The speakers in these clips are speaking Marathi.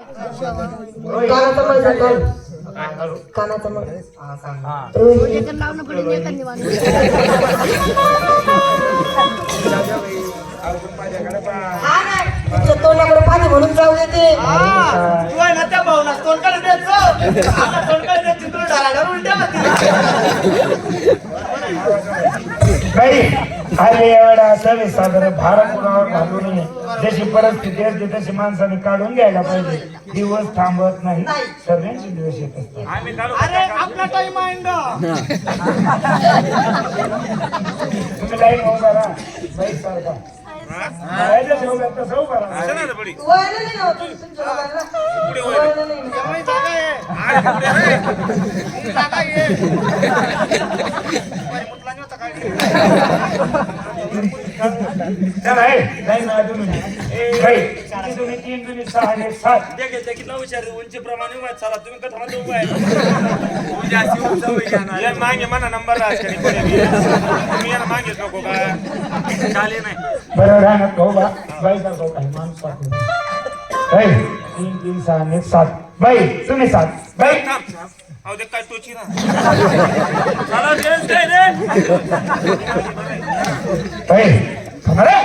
कानाचा मग. सांग कानाचा मग हा सांग लावणं पडेल एखादी माणूस हा नाही तुझ्या तोंडाकडे पाणी म्हणून जाऊ देते तू आले एवढा सवे सादर भार कुणावर घालू नये जशी परिस्थिती असते तशी माणसाने काढून घ्यायला पाहिजे. दिवस थांबत नाही. सगळ्यांचे दिवस येत असतात. अरे आपला टाइम आहे ना. तुम्ही लाईन उभा राहा. बाईक सारखा तसं. ही आहे. बाई, मुतला चला तुम्ही तीन उभा आहे. चला तुम्ही कथा मध्ये उभा आहे मागे म्हणा नंबर तुम्ही याला मागेच नको का चाले नाही बरोबर आहे ना भाऊ बा काही माणूस तीन तीन सहा सात बाई तुम्ही सात बाई. अहो ते काय तोची ना. चला रे दे रे बाई थांबा रे.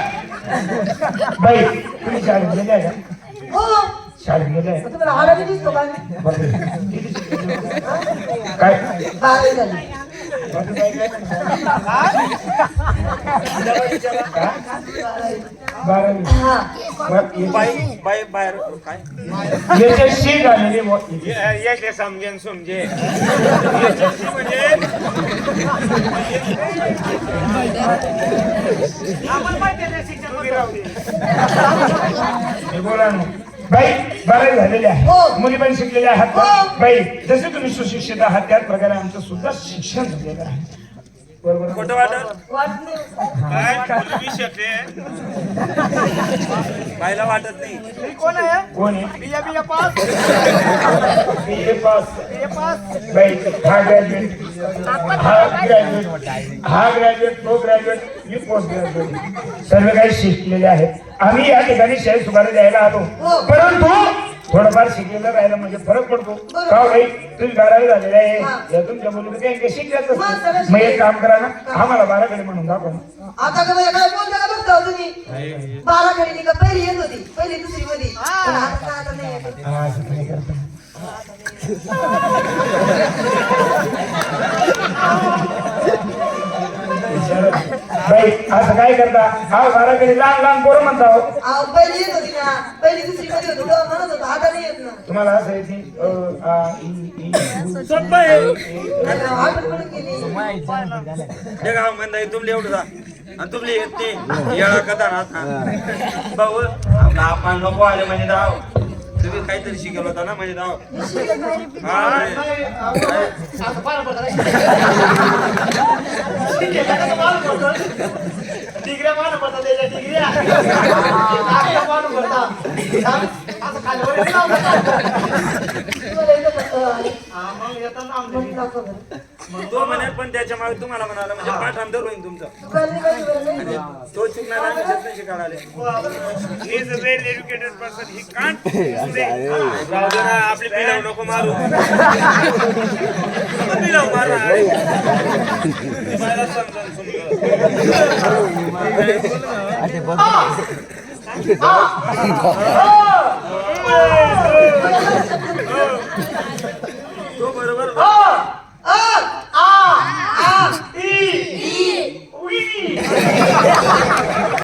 बाई तुम्ही शाळेत गेले आहे का? हो. शाळेत गेले आहे. तुम्हाला आवाज दिसतो का? काय? बारावी झाली काय? हा? बारावी हा बरं, बाई बाई बाहेर काय याच्या- याच्याशी झालेली समजेन समजे म्हणजे. हे बोला ना बाई बारावी झालेली हो. आहे मुली पण शिकलेल्या आहात? हो. बाई जसे तुम्ही सुशिक्षित आहात त्याच प्रकारे आमचं सुद्धा शिक्षण झालेलं आहे? खोटं वाटत? काय? मुलगी वाटत नाही. ही कोण आहे? कोण आहे? BA BA pass. BA pass. BA pass. बाई हा ग्रॅज्युएट हा ग्रॅज्युएट हा ग्रॅज्युएट तो ग्रॅज्युएट मी पोस्ट ग्रॅज्युएट सर्व काही शिकलेले आहेत. आम्ही या ठिकाणी शाळेत सुधारे द्यायला आलो. हो. परंतु थोडंफार शिकलेलं राहिलं म्हणजे फरक पडतो. का हो बाई? तुम्ही बारावी झालेले आहे. हा. या तुमच्या मुलीमध्ये काही काही शिकल्याच मग एक काम करा ना. आम्हाला बाराकडे म्हणून दाखवा. आता का माझ्या काय बोलता का बघता हो तुम्ही बारा खरेदी का? पहिली येत होती. पहिली दुसरी मध्ये. पण आता आता नाही येत. असं तुम्ही करता. बाई असं काय करता? हा बाराकडे लहान लहान पोरं म्हणता हो. अहो, पहिली येत होती ना. पहिली दुसरी मध्ये होती. तेव्हा म्हणत होतो. आता नाही येत ना. तुम्हाला असं येते अ, आ, इ, ई, उ. सोपं आहे नाही ना, आठवण पडून गेली गाव म्हणता तुमले एवढं जा. आणि तुमले येत नाही येळा कदा ना भाऊ आपला आपण नको आले म्हणजे दाव तुम्ही काहीतरी शिकवलं होता ना म्हणजे दाव हा डिग्र्या मान पडतात त्याच्या डिग्र्या मान पडतात. मग येताना आमच्या तो म्हणे पण त्याच्यामागे तुम्हाला म्हणाला म्हणजे पाठांतर होईल तुमचं. नाही नाही. तो शिकणार सत्य शिकायला आले is a well educated person he can't आपली पिलाव नको मारू. पिलाव मारा. मला समजावून समजावून.